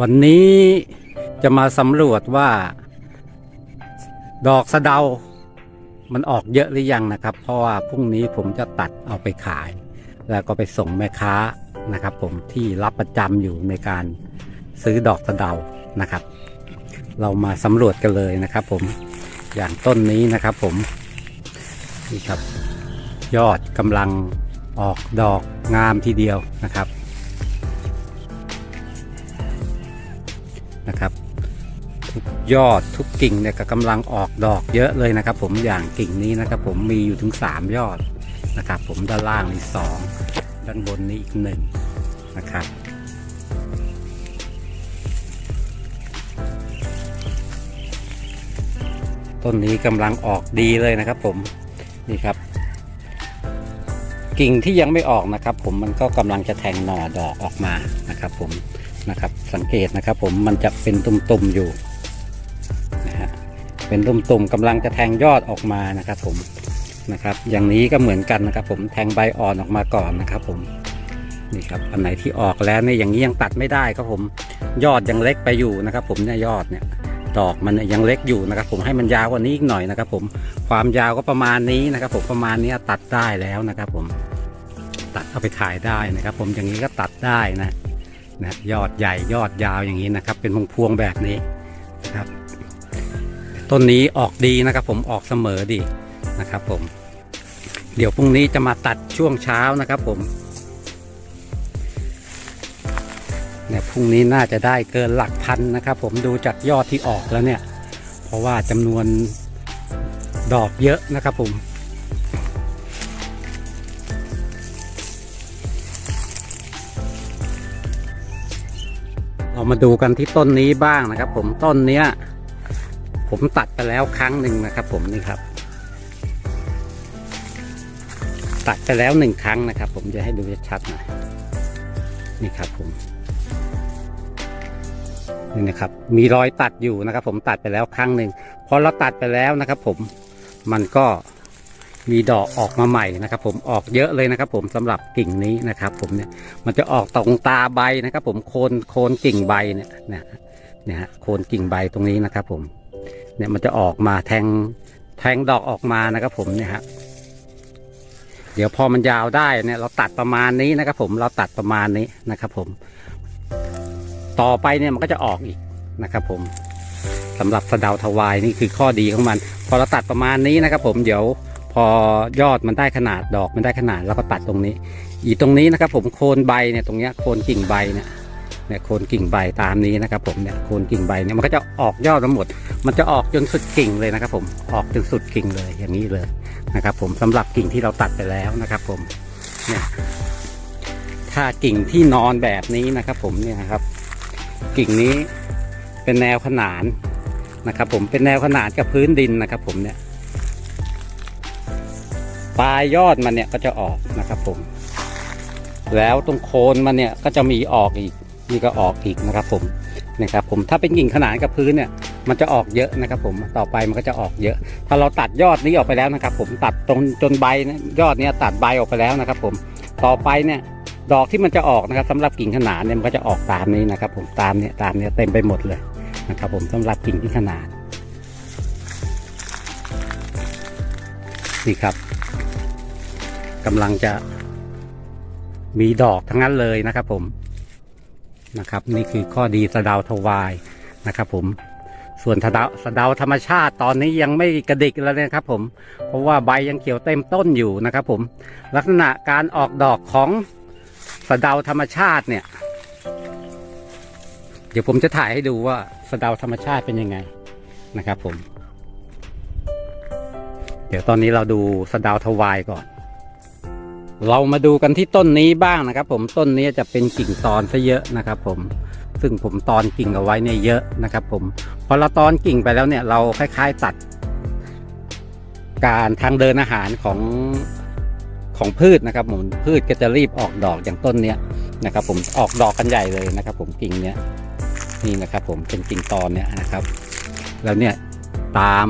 วันนี้จะมาสำรวจว่า ดอกสะเดา มันออกเยอะหรือยังนะครับ เพราะว่าพรุ่งนี้ผมจะตัดเอาไปขาย แล้วก็ไปส่งแม่ค้านะครับ ผมที่รับประจำอยู่ในการซื้อดอกสะเดานะครับ เรามาสำรวจกันเลยนะครับ ผมอย่างต้นนี้นะครับ ผมนี่ครับ ยอดกำลังออกดอกงามทีเดียวนะครับ นะครับ ทุกยอดทุกกิ่งเนี่ยก็กำลังออกดอกเยอะเลยนะครับ ผมอย่างกิ่งนี้นะครับ ผมมีอยู่ถึง 3 ยอดนะครับ ผมด้านล่างนี่สองด้านบนนี่อีกหนึ่งนะครับต้นนี้กำลังออกดีเลยนะครับ ผมนี่ครับ กิ่งที่ยังไม่ออกนะครับ ผมมันก็กำลังจะแทงหน่อดอกออกมานะครับ ผม นะครับ สังเกตนะครับ ผมมันจะเป็นตุ่มๆอยู่นะฮะเป็นตุ่มๆกำลังจะแทงยอดออกมานะครับ ผมนะครับ อย่างนี้ก็เหมือนกันนะครับ ผมแทงใบอ่อนออกมาก่อนนะครับ ผมนี่ครับอันไหนที่ออกแล้วเนี่ยอย่างนี้ยังตัดไม่ได้ครับผมยอดยังเล็กไปอยู่นะครับ ผมเนี่ยยอดเนี่ยดอกมันยยังเล็กอยู่นะครับ ผมให้มันยาวกว่านี้อีกหน่อยนะครับ ผมความยาวก็ประมาณนี้นะครับ ผมประมาณนี้ตัดได้แล้วนะครับ ผมตัดเอาไปขายได้นะครับ ผมอย่างนี้ก็ตัดได้นะ นะยอดใหญ่ยอดยาวอย่างนี้นะครับ เป็นพวงพวงแบบนี้นะครับ ต้นนี้ออกดีนะครับ ผมออกเสมอดีนะครับ ผม เดี๋ยวพรุ่งนี้จะมาตัดช่วงเช้านะครับ ผมเนี่ยพรุ่งนี้น่าจะได้เกินหลักพันนะครับ ผมดูจากยอดที่ออกแล้วเนี่ย เพราะว่าจำนวนดอกเยอะนะครับผม มาดูกันที่ต้นนี้บ้างนะครับ ผมต้นเนี้ย ผมตัดไปแล้วครั้งหนึ่งนะครับ ผมนี่ครับ ตัดไปแล้วหนึ่งครั้งนะครับ ผมจะให้ดูชัดๆหน่อยนี่ครับผมนี่นะครับ มีรอยตัดอยู่นะครับ ผมตัดไปแล้วครั้งหนึ่งพอเราตัดไปแล้วนะครับ ผมมันก็ มีดอกออกมาใหม่นะครับ ผมออกเยอะเลยนะครับ ผมสำหรับกิ่งนี้นะครับ ผมเนี่ยมันจะออกตรงตาใบนะครับ ผมโคนโคนกิ่งใบเนี่ยนะเนี่ยฮะโคนกิ่งใบตรงนี้นะครับ ผมเนี่ยมันจะออกมาแทงแทงดอกออกมานะครับ ผมเนี่ยฮะเดี๋ยวพอมันยาวได้เนี่ยเราตัดประมาณนี้นะครับ ผมเราตัดประมาณนี้นะครับ ผม ต่อไปเนี่ยมันก็จะออกอีกนะครับ ผมสำหรับสะเดาทวายนี่คือข้อดีของมัน พอเราตัดประมาณนี้นะครับ ผมเดี๋ยว อยอดมันได้ขนาดดอกมันได้ขนาดแล้วก็ตัดตรงนี้ อีตรงนี้นะครับ ผมโคนใบเนี่ยตรงเนี้ยโคนกิ่งใบเนี่ยเนี่ยโคนกิ่งใบตามนี้นะครับ ผมเนี่ยโคนกิ่งใบเนี่ยมันก็จะออกยอดทั้งหมด มันจะออกจนสุดกิ่งเลยนะครับ ผมออกจนสุดกิ่งเลยอย่างนี้เลยนะครับ ผมสำหรับกิ่งที่เราตัดไปแล้วนะครับ ผมเนี่ยถ้ากิ่งที่นอนแบบนี้นะครับ ผมเนี่ยครับ กิ่งนี้เป็นแนวขนานนะครับ ผมเป็นแนวขนานกับพื้นดินนะครับ ผมเนี่ย ปลายยอดมันเนี่ยก็จะออกนะครับผม แล้วตรงโคนมันเนี่ยก็จะมีออกอีกนี่ก็ออกอีกนะครับผมนะครับผมถ้าเป็นกิ่งขนานกับพื้นเนี่ยมันจะออกเยอะนะครับผมต่อไปมันก็จะออกเยอะ ถ้าเราตัดยอดนี้ออกไปแล้วนะครับ ผมตัดตรงจนใบยอดเนี้ยตัดใบออกไปแล้วนะครับ ผมต่อไปเนี่ยดอกที่มันจะออกนะครับสำหรับกิ่งขนานเนี่ยมันก็จะออกตามนี้นะครับ ผมตามเนี่ยตามเนี่ยเต็มไปหมดเลยนะครับ ผมสำหรับกิ่งที่ขนานนี่ครับ กำลังจะมีดอกทั้งนั้นเลยนะครับผมนะครับ นี่คือข้อดีสะดาวทวายนะครับผมส่วนสะดาสะดาธรรมชาติตอนนี้ยังไม่กระดิกแล้วนะครับผมเพราะว่าใบยังเขียวเต็มต้นอยู่นะครับผมลักษณะการออกดอกของสะดาธรรมชาติเนี่ย เดี๋ยวผมจะถ่ายให้ดูว่าสะดาธรรมชาติเป็นยังไงนะครับผม เดี๋ยวตอนนี้เราดูสะดาทวายก่อน เรามาดูกันที่ต้นนี้บ้างนะครับ ผมต้นนี้จะเป็นกิ่งตอนซะเยอะนะครับ ผมซึ่งผมตอนกิ่งเอาไว้เนี่ยเยอะนะครับ ผมพอเราตอนกิ่งไปแล้วเนี่ยเราคล้ายๆตัด การทางเดินอาหารของของพืชนะครับผมพืชก็จะรีบออกดอกอย่างต้นเนี้ยนะครับ ผมออกดอกกันใหญ่เลยนะครับ ผมกิ่งเนี้ยนี่นะครับ ผมเป็นกิ่งตอนเนี้ยนะครับ แล้วเนี่ยตาม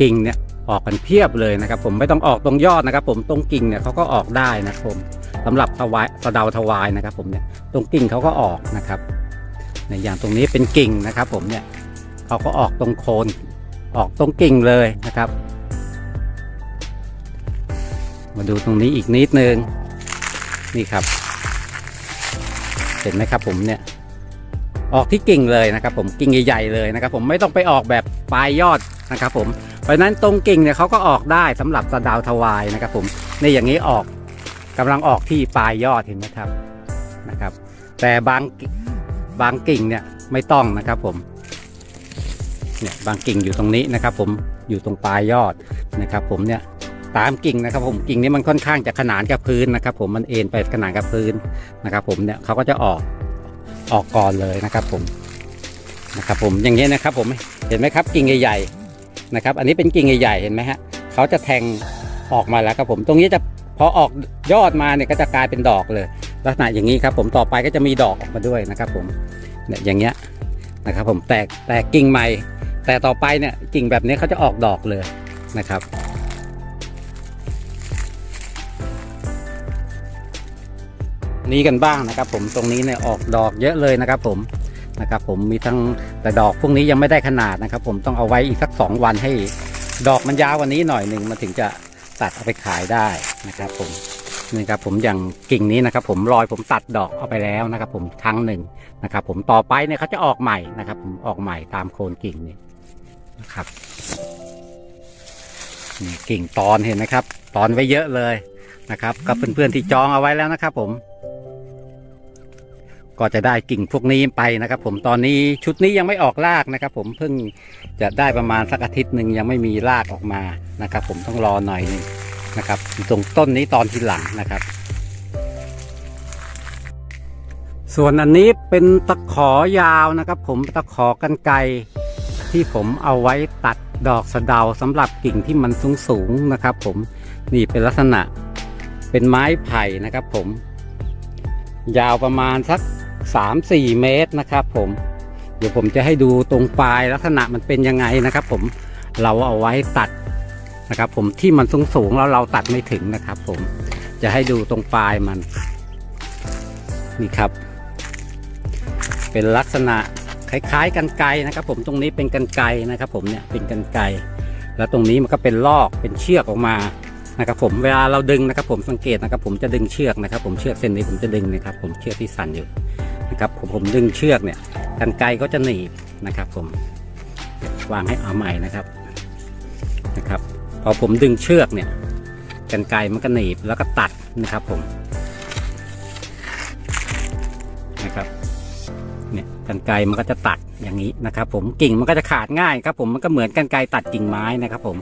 กิ่งเนี่ย ออกกันเพียบเลยนะครับ ผมไม่ต้องออกตรงยอดนะครับ ผมตรงกิ่งเนี่ยเขาก็ออกได้นะครับผมสำหรับทวายสะเดาทวายนะครับ ผมเนี่ยตรงกิ่งเขาก็ออกนะครับในอย่างตรงนี้เป็นกิ่งนะครับ ผมเนี่ยเขาก็ออกตรงโคนออกตรงกิ่งเลยนะครับ มาดูตรงนี้อีกนิดนึงนี่ครับ เห็นไหมครับ ผมเนี่ยออกที่กิ่งเลยนะครับ ผมกิ่งใหญ่ๆเลยนะครับ ผมไม่ต้องไปออกแบบปลายยอดนะครับ ผม ราะนั้นตรงกิ่งเนี่ยเขาก็ออกได้สำหรับสะดาวทวายนะครับ ผมในอย่างนี้ออกกำลังออกที่ปลายยอดเห็นไหมครับนะครับ แต่บางกิ่งบางกิ่งเนี่ยไม่ต้องนะครับผมเนี่ยบางกิ่งอยู่ตรงนี้นะครับ ผมอยู่ตรงปลายยอดนะครับ ผมเนี่ยตามกิ่งนะครับ ผมกิ่งนี้มันค่อนข้างจะขนานกับพื้นนะครับ ผมมันเอ็นไปขนานกับพื้นนะครับ ผมเนี่ยเขาก็จะออกออกก่อนเลยนะครับ ผมนะครับ ผมอย่างนี้นะครับ ผมเห็นไหมครับ กิ่งใหญ่ๆ นะครับ อันนี้เป็นกิ่งใหญ่ๆเห็นไหมฮะเขาจะแทงออกมาแล้วครับผมตรงนี้จะพอออกยอดมาเนี่ยก็จะกลายเป็นดอกเลย ลักษณะอย่างนี้ครับผมต่อไปก็จะมีดอกออกมาด้วยนะครับผมเนี่ยอย่างเงี้ยนะครับผมแตกแตกกิ่งใหม่ แต่ต่อไปเนี่ยกิ่งแบบนี้เขาจะออกดอกเลยนะครับนี้กันบ้างนะครับผมตรงนี้เนี่ยออกดอกเยอะเลยนะครับผม นะครับผมมีทั้งแต่ดอกพวกนี้ยังไม่ได้ขนาดนะครับ ผมต้องเอาไว้อีกสักสองวันให้ดอกมันยาวกวันนี้หน่อยหนึ่งมันถึงจะตัดเอาไปขายได้นะครับผมนี่ครับผมอย่างกิ่งนี้นะครับ ผมรอยผมตัดดอกเอาไปแล้วนะครับ ผมครั้งหนึ่งนะครับ ผมต่อไปเนี่ยเขาจะออกใหม่นะครับ ผมออกใหม่ตามโคนกิ่งนี่นะครับนี่กิ่งตอนเห็นไหมครับ ตอนไว้เยอะเลยนะครับกับเพื่อนๆที่จองเอาไว้แล้วนะครับ ผม ก็จะได้กิ่งพวกนี้ไปนะครับ ผมตอนนี้ชุดนี้ยังไม่ออกรากนะครับ ผมเพิ่งจะได้ประมาณสักอาทิตย์หนึ่งยังไม่มีรากออกมานะครับ ผมต้องรอหน่อยนึงนะครับอยู่ตรงต้นนี้ตอนทีหลังนะครับ ส่วนอันนี้เป็นตะขอยาวนะครับ ผมตะขอกันไกที่ผมเอาไว้ตัดดอกสะเดาสำหรับกิ่งที่มันสูงสูงๆนะครับ ผมนี่เป็นลักษณะเป็นไม้ไผ่นะครับ ผม ยาวประมาณสัก 3-4 เมตรนะครับผม เดี๋ยวผมจะให้ดูตรงปลายลักษณะมันเป็นยังไงนะครับ ผมเราเอาไว้ตัดนะครับ ผมที่มันสูงสูงแล้วเราตัดไม่ถึงนะครับ ผมจะให้ดูตรงปลายมันนี่ครับ เป็นลักษณะคล้ายๆกันไกนะครับ ผมตรงนี้เป็นกันไกนะครับ ผมเนี่ยเป็นกันไกแล้วตรงนี้มันก็เป็นลอกเป็นเชือกออกมานะครับผมเวลาเราดึงนะครับ ผมสังเกตนะครับ ผมจะดึงเชือกนะครับ ผมเชือกเส้นนี้ผมจะดึงนะครับ ผมเชือกที่สั่นอยู่ นะครับผมผมดึงเชือกเนี่ยกันไกรก็จะหนีบนะครับ ผมวางให้เอาใหม่นะครับนะครับ พอผมดึงเชือกเนี่ยกันไกรมันก็หนีบแล้วก็ตัดนะครับผมนะครับเนี่ยกันไกรมันก็จะตัดอย่างนี้นะครับ ผมกิ่งมันก็จะขาดง่ายครับ ผมมันก็เหมือนกันไกรตัดกิ่งไม้นะครับ ผม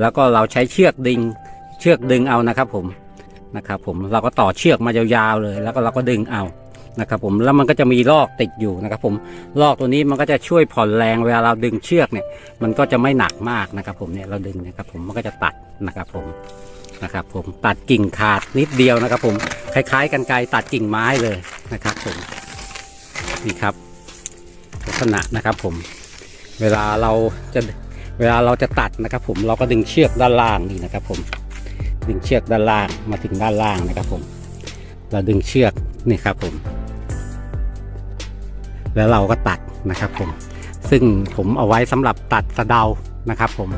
แล้วก็เราใช้เชือกดึงเชือกดึงเอานะครับ ผมนะครับ ผมเราก็ต่อเชือกมายาวๆเลย แล้วก็เราก็ดึงเอา นะครับผมแล้วมันก็จะมีลอกติดอยู่นะครับผมลอกตัวนี้มันก็จะช่วยผ่อนแรงเวลาเราดึงเชือกเนี่ยมันก็จะไม่หนักมากนะครับผมเนี่ยเราดึงนะครับผมมันก็จะตัดนะครับผมนะครับผมตัดกิ่งขาดนิดเดียวนะครับผมคล้ายๆ กันไกรตัดกิ่งไม้เลยนะครับผมนี่ครับลักษณะนะครับผมเวลาเราจะเวลาเราจะตัดนะครับผมเราก็ดึงเชือกด้านล่างนี่นะครับผมดึงเชือกด้านล่างมาถึงด้านล่างนะครับผม เราดึงเชือกนี่ครับผม แล้วเราก็ตัดนะครับผม ซึ่งผมเอาไว้สำหรับตัดสะเดานะครับ ผม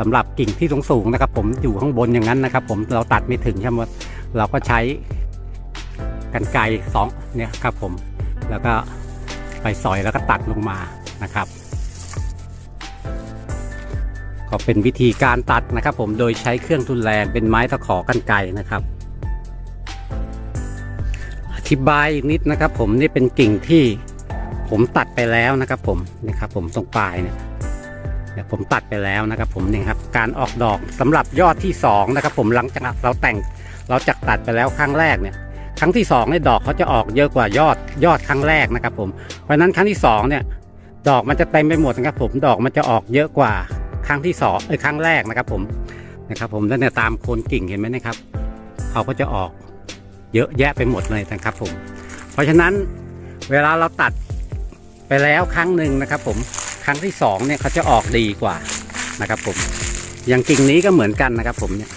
สำหรับกิ่งที่สูงสูงๆนะครับ ผมอยู่ข้างบนอย่างนั้นนะครับ ผมเราตัดไม่ถึงใช่ไหมเราก็ใช้กันไกรสองเนี่ยครับ ผม แล้วก็ไปซอยแล้วก็ตัดลงมานะครับ ก็เป็นวิธีการตัดนะครับ ผมโดยใช้เครื่องทุนแรงเป็นไม้ตะขอกันไกรนะครับ ธิบายอีกนิดนะครับ ผมนี่เป็นกิ่งที่ผมตัดไปแล้วนะครับ ผมนี่ครับ ผมตรงปลายเนี่ยเนี่ยผมตัดไปแล้วนะครับ ผมนี่ครับ การออกดอกสำหรับยอดที่สองนะครับ ผมหลังจากเราแต่งเราจักตัดไปแล้วครั้งแรกเนี่ย ครั้งที่สองเนี่ยดอกเขาจะออกเยอะกว่ายอดยอดครั้งแรกนะครับ ผมเพราะฉะนั้นครั้งที่สองเนี่ย ดอกมันจะเต็มไปหมดนะครับ ผมดอกมันจะออกเยอะกว่าครั้งที่สองเอ้ครั้งแรกนะครับ ผมนะครับ ผมแล้วเนี่ยตามโคนกิ่งเห็นไหมนะครับ เขาก็จะออก เยอะแยะไปหมดเลยนะครับผม เพราะฉะนั้นเวลาเราตัดไปแล้วครั้งหนึ่งนะครับ ผมครั้งที่สองเนี่ยเขาจะออกดีกว่านะครับ ผมอย่างกิ่งนี้ก็เหมือนกันนะครับ ผมเนี่ย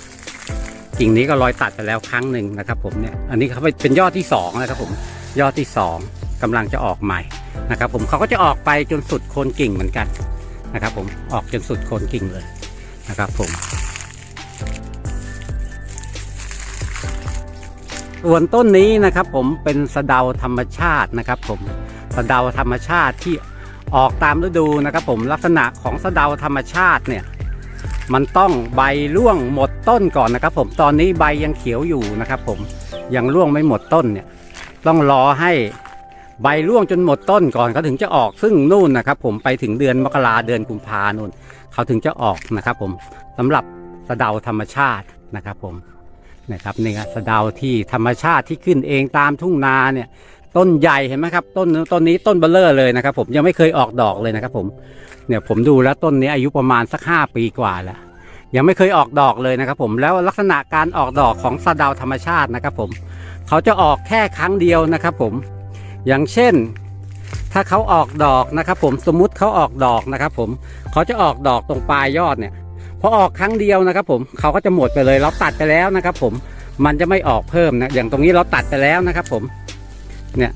กิ่งนี้ก็รอยตัดไปแล้วครั้งหนึ่งนะครับ ผมเนี่ยอันนี้เขาเป็นยอดที่สองนะครับ ผมยอดที่สองกำลังจะออกใหม่นะครับ ผมเขาก็จะออกไปจนสุดโคนกิ่งเหมือนกันนะครับ ผมออกจนสุดโคนกิ่งเลยนะครับ ผม ส่วนต้นนี้นะครับผมเป็นสะเดาธรรมชาตินะครับผมสะเดาธรรมชาติที่ออกตามฤดูนะครับผมลักษณะของสะเดาธรรมชาติเนี่ยมันต้องใบร่วงหมดต้นก่อนนะครับ ผมตอนนี้ใบยังเขียวอยู่นะครับผมยังร่วงไม่หมดต้นเนี่ยต้องรอให้ใบร่วงจนหมดต้นก่อนเขาถึงจะออกซึ่งนู่นนะครับ ผมไปถึงเดือนมกราเดือนกุมภานู่นเขาถึงจะออกนะครับ ผมสำหรับสะเดาธรรมชาตินะครับผม นะครับนี่ครับสะเดาที่ธรรมชาติที่ขึ้นเองตามทุ่งนาเนี่ย ต้นใหญ่เห็นไหมครับ ต้นต้นนี้ต้นเบลเลอร์เลยนะครับ ผมยังไม่เคยออกดอกเลยนะครับ ผมเนี่ยผมดูแล้วต้นนี้อายุประมาณสักห้าปีกว่าแล้วยังไม่เคยออกดอกเลยนะครับ ผมแล้วลักษณะการออกดอกของสะเดาธรรมชาตินะครับ ผมเขาจะออกแค่ครั้งเดียวนะครับ ผมอย่างเช่น ถ้าเขาออกดอกนะครับ ผมสมมุติเขาออกดอกนะครับ ผมเขาจะออกดอกตรงปลายยอดเนี่ย พอออกครั้งเดียวนะครับ ผมเขาก็จะหมดไปเลย เราตัดไปแล้วนะครับ ผมมันจะไม่ออกเพิ่มนะอย่างตรงนี้เราตัดไปแล้วนะครับ ผม เนี่ย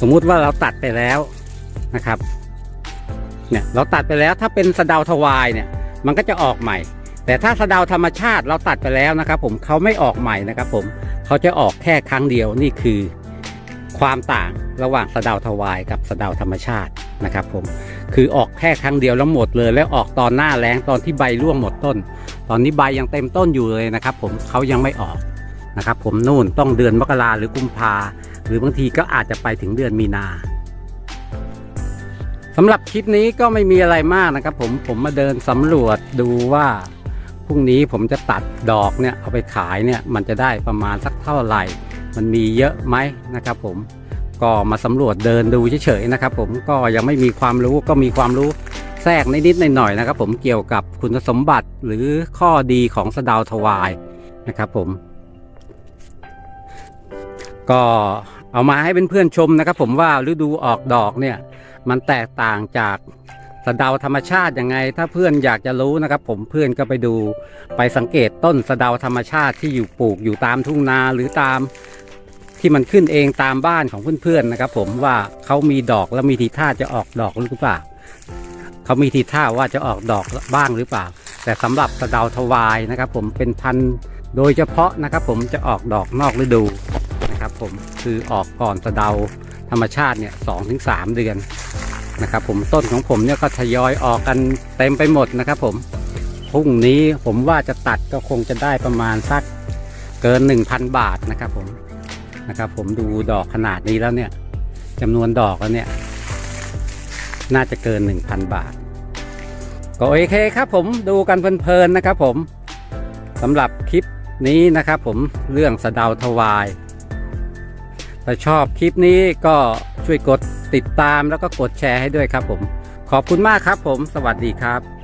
สมมุติว่าเราตัดไปแล้วนะครับ เนี่ยเราตัดไปแล้วถ้าเป็นสะเดาทวายเนี่ย มันก็จะออกใหม่ แต่ถ้าสะเดาธรรมชาติเราตัดไปแล้วนะครับ ผมเขาไม่ออกใหม่นะครับ ผมเขาจะออกแค่ครั้งเดียวนี่คือความต่างระหว่างสะเดาทวายกับสะเดาธรรมชาตินะครับ ผม คือออกแค่ครั้งเดียวแล้วหมดเลย แล้วออกตอนหน้าแล้งตอนที่ใบร่วงหมดต้น ตอนนี้ใบยังเต็มต้นอยู่เลยนะครับ ผมเขายังไม่ออกนะครับ ผมนู่นต้องเดือนมกราหรือกุมภาหรือบางทีก็อาจจะไปถึงเดือนมีนาสำหรับคลิปนี้ก็ไม่มีอะไรมากนะครับ ผมผมมาเดินสำรวจดูว่าพรุ่งนี้ผมจะตัดดอกเนี่ยเอาไปขายเนี่ยมันจะได้ประมาณสักเท่าไหร่ มันมีเยอะไหมนะครับผม ก็มาสำรวจเดินดูเฉยๆนะครับ ผมก็ยังไม่มีความรู้ก็มีความรู้แทรกนิดๆหน่อยๆนะครับ ผมเกี่ยวกับคุณสมบัติหรือข้อดีของสะดาวทวายนะครับผม ก็เอามาให้เพื่อนๆชมนะครับ ผมว่าฤดูออกดอกเนี่ย มันแตกต่างจากสะเดาธรรมชาติยังไง ถ้าเพื่อนอยากจะรู้นะครับ ผมเพื่อนก็ไปดูไปสังเกตต้นสะเดาธรรมชาติที่อยู่ปลูกอยู่ตามทุ่งนาหรือตาม ที่มันขึ้นเองตามบ้านของเพื่อนๆนะครับ ผมว่าเขามีดอกแล้วมีทีท่าจะออกดอกหรือเปล่าเขามีทีท่าว่าจะออกดอกบ้างหรือเปล่า แต่สำหรับสะเดาทวายนะครับ ผมเป็นพันธุ์โดยเฉพาะนะครับ ผมจะออกดอกนอกฤดูนะครับ ผมคือออกก่อนสะเดาธรรมชาติเนี่ยสองถึงสามเดือนนะครับ ผมต้นของผมเนี่ยก็ทยอยออกกันเต็มไปหมดนะครับ ผมพรุ่งนี้ผมว่าจะตัดก็คงจะได้ประมาณสักเกิน 1,000 บาทนะครับผม นะครับ ผมดูดอกขนาดนี้แล้วเนี่ยจำนวนดอกแล้วเนี่ย น่าจะเกิน 1,000 บาท ก็โอเคครับ ผมดูกันเพลินๆนะครับ ผมสำหรับคลิปนี้นะครับ ผมเรื่องสะดาวทวายถ้าชอบคลิปนี้ก็ช่วยกดติดตามแล้วก็กดแชร์ให้ด้วยครับ ผม ขอบคุณมากครับ ผม สวัสดีครับ